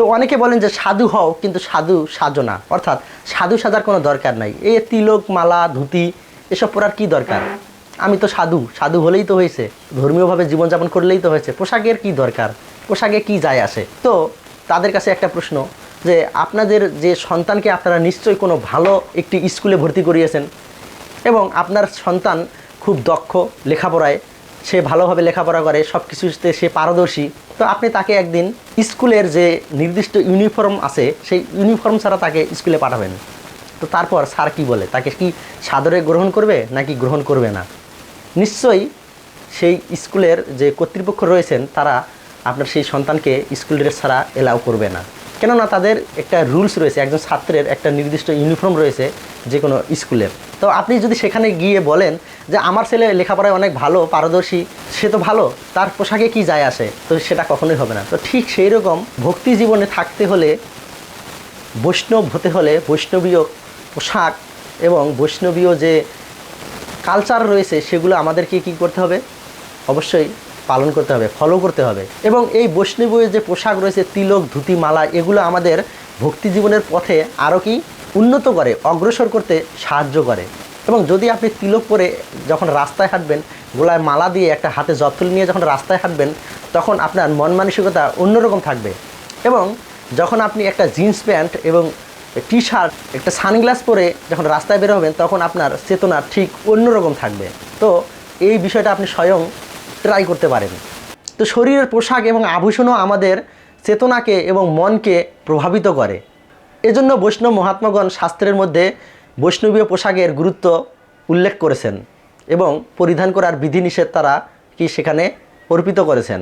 তো অনেকে বলেন যে সাধু হও, কিন্তু সাধু সাজো না। অর্থাৎ সাধু সাজার কোনো দরকার নাই। এই তিলক, মালা, ধুতি, এসব পরার কি দরকার? আমি তো সাধু। সাধু হলেই তো হয়েছে। ধর্মীয়ভাবে জীবনযাপন করলেই তো হয়েছে। পোশাকের কি দরকার? পোশাকে কি যায় আসে? তো তাদের কাছে একটা প্রশ্ন যে আপনাদের যে সন্তানকে আপনারা নিশ্চয়ই কোনো ভালো একটি স্কুলে ভর্তি করিয়েছেন এবং আপনার সন্তান খুব দক্ষ লেখাপড়ায় সে ভালোভাবে লেখাপড়া করে সব কিছুতে সে পারদর্শী। তো আপনি তাকে একদিন স্কুলের যে নির্দিষ্ট ইউনিফর্ম আছে, সেই ইউনিফর্ম ছাড়া তাকে স্কুলে পাঠাবেন। তো তারপর স্যার কি বলে? তাকে কি সাদরে গ্রহণ করবে, নাকি গ্রহণ করবে না? নিশ্চয়ই সেই স্কুলের যে কর্তৃপক্ষ রয়েছেন, তারা আপনার সেই সন্তানকে স্কুল ড্রেস ছাড়া এলাও করবে না। কেননা তাদের একটা রুলস রয়েছে, একজন ছাত্রের একটা নির্দিষ্ট ইউনিফর্ম রয়েছে যে কোনো স্কুলের তো আপনি যদি সেখানে গিয়ে বলেন যে, আমার ছেলে লেখাপড়ায় অনেক ভালো, পারদর্শী, সে তো ভালো, তার পোশাকে কি যায় আসে? তো সেটা কখনোই হবে না। তো ঠিক সেই রকম ভক্তি জীবনে থাকতে হলে, বৈষ্ণব হতে হলে বৈষ্ণবীয় পোশাক এবং বৈষ্ণবীয় যে কালচার রয়েছে, সেগুলো আমাদেরকে কি করতে হবে? অবশ্যই পালন করতে হবে ফলো করতে হবে। এবং এই বৈষ্ণবীয় যে পোশাক রয়েছে, তিলক, ধুতি, মালা, এগুলো আমাদের ভক্তি জীবনের পথে আরও কি উন্নত করে, অগ্রসর করতে সাহায্য করে। এবং যদি আপনি তিলক পরে যখন রাস্তায় হাঁটবেন, গোলায় মালা দিয়ে একটা হাতে জপতুল নিয়ে যখন রাস্তায় হাঁটবেন, তখন আপনার মন মানসিকতা অন্যরকম থাকবে। এবং যখন আপনি একটা জিন্স প্যান্ট এবং টি শার্ট একটা সানগ্লাস পরে যখন রাস্তায় বের হবেন, তখন আপনার চেতনা ঠিক অন্যরকম থাকবে। তো এই বিষয়টা আপনি স্বয়ং ট্রাই করতে পারেন। তো শরীরের পোশাক এবং আভূষণও আমাদের চেতনাকে এবং মনকে প্রভাবিত করে। এজন্য বৈষ্ণব মহাত্মাগণ শাস্ত্রের মধ্যে বৈষ্ণবীয় পোশাকের গুরুত্ব উল্লেখ করেছেন এবং পরিধান করার বিধিনিষেধ তারা কি সেখানে অর্পিত করেছেন।